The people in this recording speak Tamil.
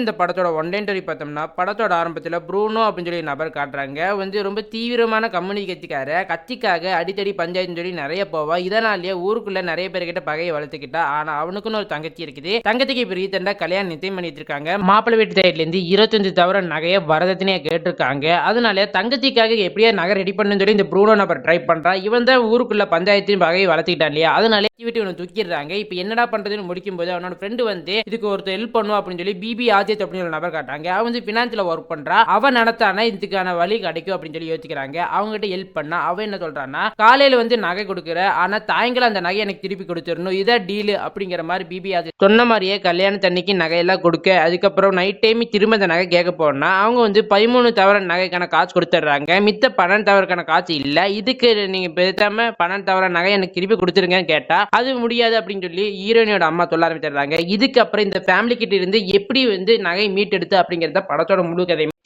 இந்த படத்தோட ஒன் லைன் பார்த்தோம்னா படத்தோட ஆரம்பத்தில் ப்ரூனோ அப்படின்னு சொல்லி நபர் காட்டுறாங்க. வந்து ரொம்ப தீவிரமான கம்யூனி கட்சிக்கார கட்சிக்காக அடித்தடி பஞ்சாயத்து சொல்லி நிறைய போவா. இதனாலேயே ஊருக்குள்ள நிறைய பேர்கிட்ட பகையை வளர்த்துக்கிட்டா. ஆனா அவனுக்குன்னு ஒரு தங்கச்சி இருக்குது. தங்கச்சிக்கு இப்போ ரீசெண்டா கல்யாணம் நிச்சயம் பண்ணிட்டு இருக்காங்க. மாப்பிள்ளை வீட்டு சைட்லேருந்து இருபத்தஞ்சு தவிர நகையை வரதத்தினே கேட்டிருக்காங்க. அதனால தங்கச்சிக்காக எப்படியா நகை ரெடி பண்ணுன்னு சொல்லி இந்த ப்ரூனோ நபர் ட்ரை பண்றான் இவன் தான் ஊருக்குள்ள பஞ்சாயத்தையும் பகையை வளர்த்துக்கிட்டான் இல்லையா? அதனால விட்டு இவனை தூக்கிடுறாங்க. இப்போ என்னடா பண்றதுன்னு முடிக்கும் போது அவனோட ஃப்ரெண்டு வந்து இதுக்கு ஒருத்தர் ஹெல்ப் பண்ணுவோம் அப்படின்னு சொல்லி பிபி ராஜேஷ் அப்படின்னு ஒரு நபர் காட்டாங்க அவன் வந்து ஃபினான்ஸில் ஒர்க் பண்ணுறா அவன் நடத்தானா இதுக்கான வழி கிடைக்கும் அப்படின்னு சொல்லி யோசிக்கிறாங்க. அவங்ககிட்ட ஹெல்ப் பண்ணா அவன் என்ன சொல்கிறான்னா காலையில் வந்து நகை கொடுக்குற ஆனால் தாயங்காலம் அந்த நகை எனக்கு திருப்பி கொடுத்துடணும் இதான் டீலு அப்படிங்கிற மாதிரி பிபி அது சொன்ன மாதிரியே கல்யாணத்தன்னைக்கு நகையெல்லாம் கொடுக்க அதுக்கப்புறம் நைட் டைம் திரும்ப அந்த நகை கேட்க போனா அவங்க வந்து பதிமூணு தவிர நகைக்கான காசு கொடுத்துட்றாங்க. மித்த பன்னெண்டு தவறுக்கான காசு இல்லை. இதுக்கு நீங்கள் பேசாமல் பன்னெண்டு தவிர நகை எனக்கு திருப்பி கொடுத்துருங்கன்னு கேட்டால் அது முடியாது அப்படின்னு சொல்லி ஹீரோயினோட அம்மா சொல்ல ஆரம்பிச்சிடுறாங்க. இதுக்கப்புறம் இந்த ஃபேமிலி கிட்ட இருந்து எப்படி வந்து நகை மீட்டெடுத்து அப்படிங்கிறத படத்தோட முழு கதை சரி